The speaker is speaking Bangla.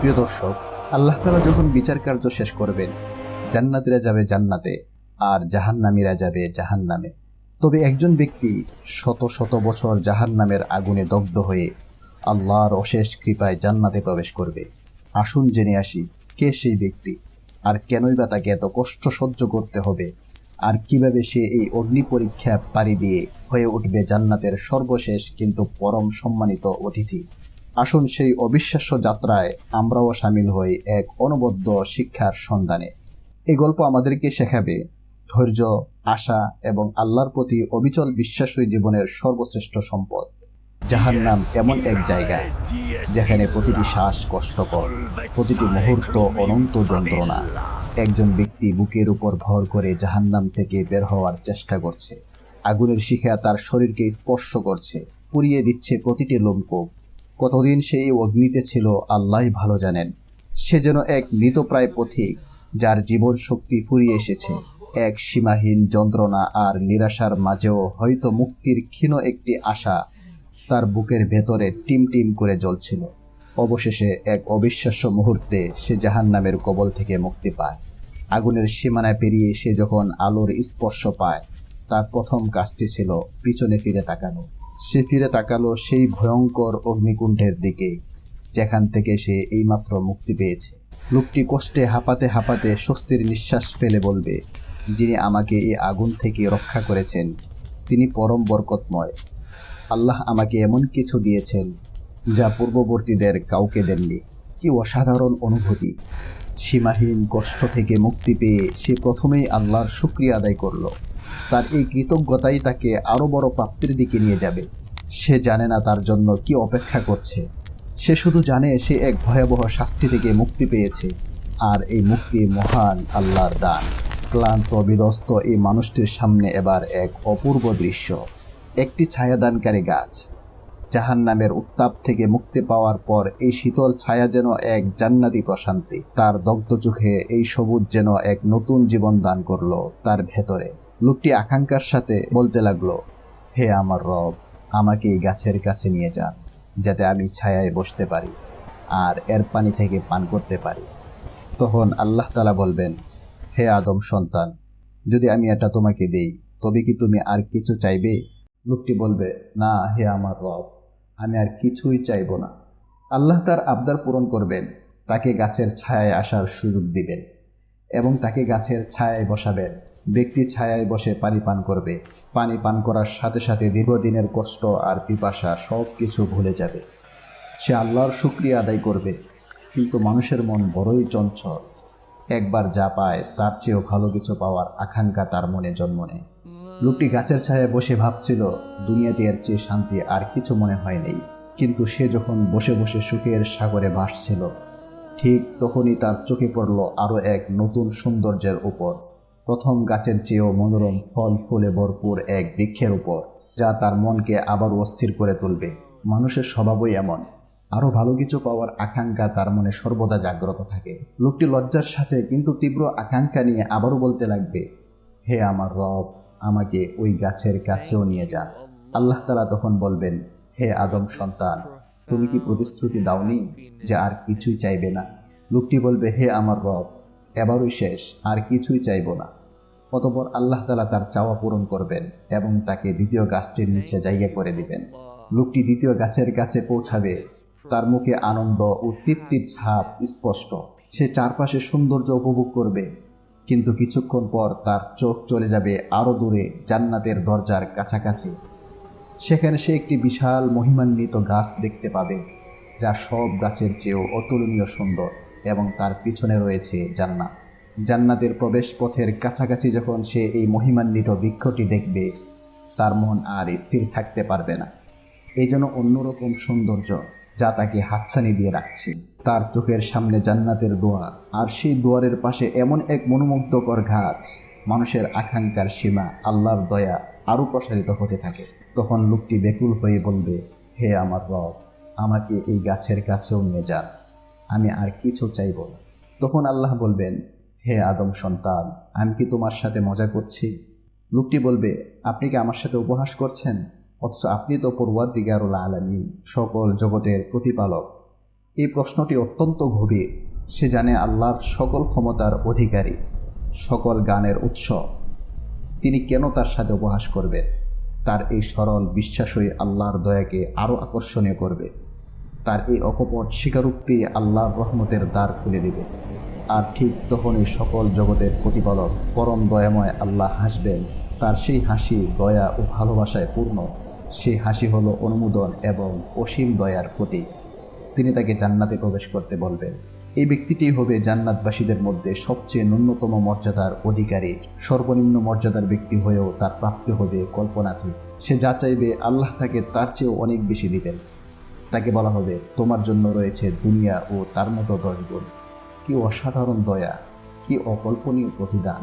প্রিয় দর্শক, আল্লাহ তালা যখন বিচার কার্য শেষ করবেন, জান্নাতিরা যাবে জান্নাতে আর জাহান্নামীরা যাবে জাহান্নামে। তবে একজন ব্যক্তি শত শত বছর জাহান্নামের আগুনে দগ্ধ হয়ে আল্লাহর অশেষ কৃপায় জান্নাতে প্রবেশ করবে। আসুন জেনে আসি, কে সেই ব্যক্তি? আর কেনই বা তাকে এত কষ্ট সহ্য করতে হবে? আর কীভাবে সে এই অগ্নি পরীক্ষা পাড়ি দিয়ে হয়ে উঠবে জান্নাতের সর্বশেষ কিন্তু পরম সম্মানিত অতিথি? আসুন সেই অবিশ্বাস্য যাত্রায় আমরাও সামিল হই এক অনবদ্য শিক্ষার সন্ধানে। এই গল্প আমাদেরকে শেখাবে ধৈর্য, আশা এবং আল্লাহর প্রতি অবিচল বিশ্বাসই জীবনের সর্বশ্রেষ্ঠ সম্পদ। যাহার নাম এমন এক জায়গা যেখানে প্রতিটি শ্বাস কষ্টকর, প্রতিটি মুহূর্ত অনন্ত যন্ত্রণা। একজন ব্যক্তি বুকের উপর ভর করে জাহান্নাম থেকে বের হওয়ার চেষ্টা করছে। আগুনের শিখা তার শরীরকে স্পর্শ করছে, পুড়িয়ে দিচ্ছে প্রতিটি লোমকূপ। কতদিন সেই অগ্নিতে ছিল আল্লাহই ভালো জানেন। সে যেন এক মৃতপ্রায় পথিক, যার জীবন শক্তি ফুরিয়ে এসেছে। এক সীমাহীন যন্ত্রণা আর নিরাশার মাঝেও হয়তো মুক্তির ক্ষীণ একটি আশা তার বুকের ভেতরে টিম টিম করে জ্বলছিল। অবশেষে এক অবিশ্বাস্য মুহূর্তে সে জাহান নামের কবল থেকে মুক্তি পায়। আগুনের সীমানায় পেরিয়ে সে যখন আলোর স্পর্শ পায়, তার প্রথম কাজটি ছিল পিছনে ফিরে তাকানো। সে ফিরে তাকালো সেই ভয়ঙ্কর অগ্নিকুণ্ঠের দিকে, যেখান থেকে সে এইমাত্র মুক্তি পেয়েছে। লোকটি কষ্টে হাঁপাতে হাঁপাতে স্বস্তির নিঃশ্বাস ফেলে বলবে, যিনি আমাকে এই আগুন থেকে রক্ষা করেছেন, তিনি পরম বরকতময়। আল্লাহ আমাকে এমন কিছু দিয়েছেন, যা পূর্ববর্তীদের কাউকে দেননি। কি অসাধারণ অনুভূতি। সীমাহীন কষ্ট থেকে মুক্তি পেয়ে সে প্রথমেই আল্লাহর শুক্রিয়া আদায় করল। তার এই কৃতজ্ঞতাই তাকে আরও বড় প্রাপ্তির দিকে নিয়ে যাবে। সে জানে না তার জন্য কি অপেক্ষা করছে। সে শুধু জানে সে এক ভয়াবহ শাস্তি থেকে মুক্তি পেয়েছে। আর এই মুক্তি মহান আল্লাহর দান। ক্লান্ত, বিধ্বস্ত এই মানুষটির সামনে এবার এক অপূর্ব দৃশ্য। একটি ছায়াদানকারী গাছ। জাহান নামের উত্তাপ থেকে মুক্তি পাওয়ার পর এই শীতল ছায়া যেন এক জান্নাতি প্রশান্তি। তার দগ্ধ চোখে এই সবুজ যেন এক নতুন জীবন দান করল তার ভেতরে। লোকটি আকাঙ্ক্ষার সাথে বলতে লাগল, হে আমার রব, আমাকে এই গাছের কাছে নিয়ে যান, যাতে আমি ছায়ায় বসতে পারি আর এর পানি থেকে পান করতে পারি। তখন আল্লাহ তালা বলবেন, হে আদম সন্তান, যদি আমি এটা তোমাকে দেই, তবে কি তুমি আর কিছু চাইবে? লোকটি বলবে, না, হে আমার রব, আমি আর কিছুই চাইব না। আল্লাহ তার আবদার পূরণ করবেন, তাকে গাছের ছায়ায় আসার সুযোগ দিবেন এবং তাকে গাছের ছায়ায় বসাবেন। ব্যক্তি ছায়ায় বসে পানি পান করবে। পানি পান করার সাথে সাথে দীর্ঘদিনের কষ্ট আর পিপাসা সব কিছু ভুলে যাবে। সে আল্লাহর শুক্রিয়া আদায় করবে। কিন্তু মানুষের মন বড়ই চঞ্চল। একবার যা পায়, তার চেয়েও ভালো কিছু পাওয়ার আকাঙ্ক্ষা তার মনে জন্ম নেয়। লোকটি গাছের ছায়ায় বসে ভাবছিল, দুনিয়াতে এর চেয়ে শান্তি আর কিছু মনে হয় নেই। কিন্তু সে যখন বসে বসে সুখের সাগরে ভাসছিল, ঠিক তখনই তার চোখে পড়ল আরও এক নতুন সৌন্দর্যের উপর। প্রথম গাছের চেয়েও মনোরম ফল ফুলে ভরপুর এক বৃক্ষের উপর, যা তার মনকে আবার অস্থির করে তুলবে। মানুষের স্বভাবই এমন। আরও ভালো কিছু পাওয়ার আকাঙ্ক্ষা তার মনে সর্বদা জাগ্রত থাকে। লোকটি লজ্জার সাথে কিন্তু তীব্র আকাঙ্ক্ষা নিয়ে আবারও বলতে লাগবে, হে আমার রব, আমাকে ওই গাছের কাছেও নিয়ে যান আল্লাহ তালা তখন বলবেন, হে আদম সন্তান, তুমি কি প্রতিশ্রুতি দাওনি যে আর কিছুই চাইবে না? লোকটি বলবে, হে আমার রব এবারই শেষ আর কিছুই চাইব না। অতপর আল্লাহ তালা তার চাওয়া পূরণ করবেন এবং তাকে দ্বিতীয় গাছটির নিচে জায়গা করে দিবেন। লোকটি দ্বিতীয় গাছের কাছে পৌঁছাবে। তার মুখে আনন্দ ও তৃপ্তির ছাপ স্পষ্ট। সে চারপাশে সৌন্দর্য উপভোগ করবে। কিন্তু কিছুক্ষণ পর তার চোখ চলে যাবে আরও দূরে জান্নাতের দরজার কাছাকাছি। সেখানে সে একটি বিশাল মহিমান্বিত গাছ দেখতে পাবে যা সব গাছের চেয়েও অতুলনীয় সুন্দর। এবং তার পিছনে রয়েছে জান্নাত। জান্নাতের প্রবেশ পথের কাছাকাছি যখন সে এই মহিমান্বিত বৃক্ষটি দেখবে, তার মন আর স্থির থাকতে পারবে না। এই যেন অন্যরকম সৌন্দর্য যা তাকে হাতছানি দিয়ে রাখছে। তার চোখের সামনে জান্নাতের দোয়ার, আর সেই দুয়ারের পাশে এমন এক মনোমুগ্ধকর গাছ। মানুষের আকাঙ্ক্ষার সীমা আল্লাহর দয়া আরও প্রসারিত হতে থাকে। তখন লোকটি বেকুল হয়ে বলবে, হে আমার রব, আমাকে এই গাছের কাছেও নিয়ে যান। আমি আর কিছু চাইব না। তখন আল্লাহ বলবেন, হে আদম সন্তান, আমি কি তোমার সাথে মজা করছি? লোকটি বলবে, আপনি কি আমার সাথে উপহাস করছেন? অথচ আপনি তো পড়ুয়ার দিগারুল আলমিন, সকল জগতের প্রতিপালক। এই প্রশ্নটি অত্যন্ত গভীর। সে জানে আল্লাহর সকল ক্ষমতার অধিকারী, সকল গানের উৎস। তিনি কেন তার সাথে উপহাস করবেন তার এই সরল বিশ্বাসই আল্লাহর দয়াকে আরও আকর্ষণীয় করবে। তার এই অকপট স্বীকারোক্তি আল্লাহর রহমতের দ্বার খুলে দিবে। আর ঠিক তখনই সকল জগতের প্রতিপালক পরম দয়াময় আল্লাহ হাসবেন। তার সেই হাসি দয়া ও ভালোবাসায় পূর্ণ। সেই হাসি হলো অনুমোদন এবং অসীম দয়ার প্রতীক। তিনি তাকে জান্নাতে প্রবেশ করতে বলবেন। এই ব্যক্তিটি হবে জান্নাতবাসীদের মধ্যে সবচেয়ে ন্যূনতম মর্যাদার অধিকারী। সর্বনিম্ন মর্যাদার ব্যক্তি হয়েও তার প্রাপ্তি হবে কল্পনাতীত। সে যা চাইবে আল্লাহ তাকে তার চেয়েও অনেক বেশি দিবেন। তাকে বলা হবে, তোমার জন্য রয়েছে দুনিয়া ও তার মতো দশগুণ কি অসাধারণ দয়া, কি অকল্পনীয় প্রতিদান।